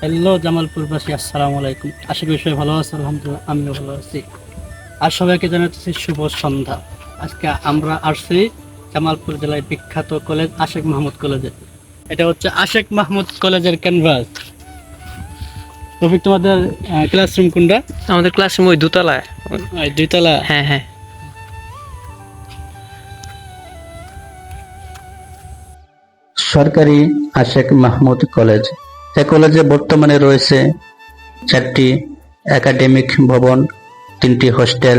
Hello জামালপুরবাসী আসসালামু আলাইকুম। আশা করি সবাই ভালো আছে আলহামদুলিল্লাহ আমিও ভালো আছি। আর সবাইকে জানাচ্ছি শুভ সন্ধ্যা। আজকে আমরা আসছি জামালপুর জেলায় বিখ্যাত কলেজ আশেক মাহমুদ কলেজে। এটা হচ্ছে আশেক মাহমুদ কলেজের ক্যানভাস। রফিক তোমাদের ক্লাসরুম কোনটা? আমাদের ক্লাসরুম ওই দোতলায়। ওই দুইতলা হ্যাঁ হ্যাঁ। সরকারি আশেক মাহমুদ কলেজ। কলেজে বর্তমানে রয়েছে চারটি একাডেমিক ভবন, তিনটি হোস্টেল,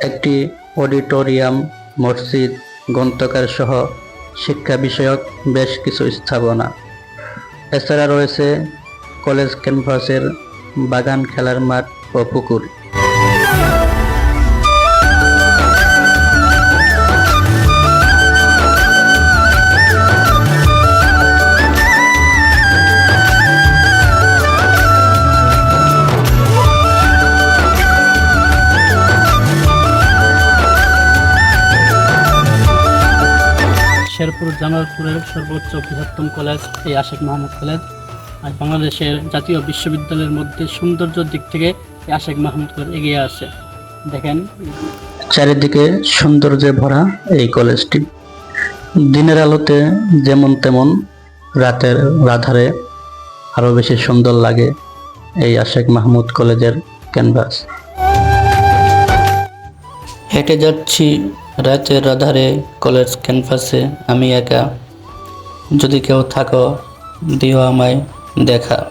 একটি অডিটোরিয়াম, মসজিদ গ্রন্থকার সহ শিক্ষা বিষয়ক বেশ কিছু স্থাপনা। এছাড়া রয়েছে কলেজ ক্যাম্পাসের বাগান, খেলার মাঠ ও পুকুর। শেরপুর জামালপুরের সর্বোচ্চ বৃহত্তম কলেজ, এই আশেক মাহমুদ কলেজ। আর বাংলাদেশের জাতীয় বিশ্ববিদ্যালয়ের মধ্যে সৌন্দর্যের দিক থেকে এই আশেক মাহমুদ কলেজ এগিয়ে আসে দেখেন। চারিদিকে সৌন্দর্যে ভরা এই কলেজটি। দিনের আলোতে যেমন তেমন রাতের রাধারে আরও বেশি সুন্দর লাগে এই আশেক মাহমুদ কলেজের ক্যানভাস। হেঁটে যাচ্ছি রাতের রাধারে কলেজ ক্যানভাসে আমি একা। যদি কেউ থাকো, দিও আমায় দেখা।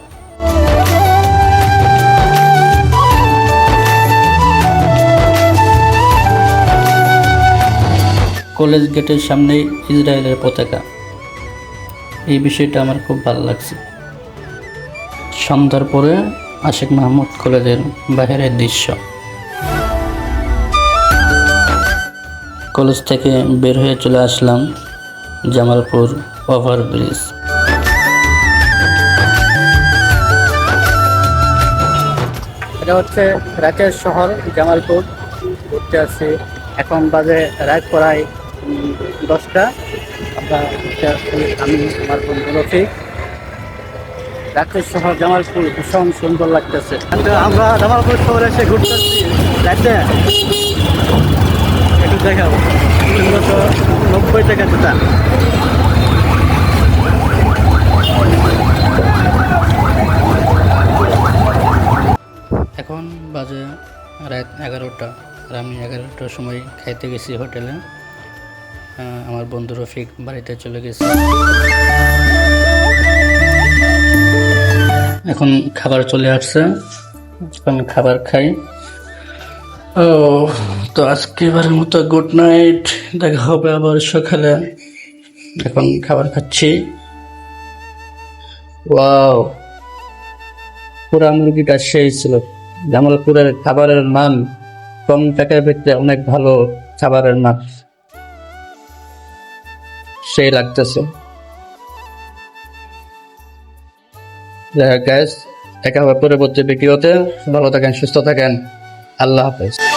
কলেজ গেটের সামনেই ইসরায়েলের পতাকা। এই বিষয়টা আমার খুব ভালো লাগছে। সন্ধ্যার পরে আশেক মাহমুদ কলেজের বাইরের দৃশ্য। কলেজ থেকে বের হয়ে চলে আসলাম জামালপুর ওভারব্রিজ এটা হচ্ছে রাতের শহর জামালপুর। ঘুরতে আসছি। এখন বাজে রাত প্রায় দশটা। আমরা ঘুরতে আসছি আমি আমার বন্ধু রফিক। রাতের শহর জামালপুর ভীষণ সুন্দর লাগতেছে। আমরা জামালপুর শহরে এসে ঘুরতে আসছি। রাতে দেখাবো। উন্নত নব্বই টাকা জুতা। এখন বাজে রাত এগারোটা। আর আমি এগারোটার সময় খাইতে গেছি হোটেলে। আমার বন্ধু রফিক বাড়িতে চলে গেছে। এখন খাবার চলে আসছে। এখন খাবার খাই। ও, তো আজকে এবারের মতো গুড নাইট দেখা হবে আবার সকালে। এখন খাবার খাচ্ছি। ওয়াও পুরা মুরগিটা সেই ছিল। জামালপুরের খাবারের মান কম টাকার ভিতরে অনেক ভালো খাবারের মান। সেই লাগতেছে। গ্যাস দেখা হবে পরবর্তী ভিডিওতে ভালো থাকেন, সুস্থ থাকেন। আল্লাহ হাফেজ।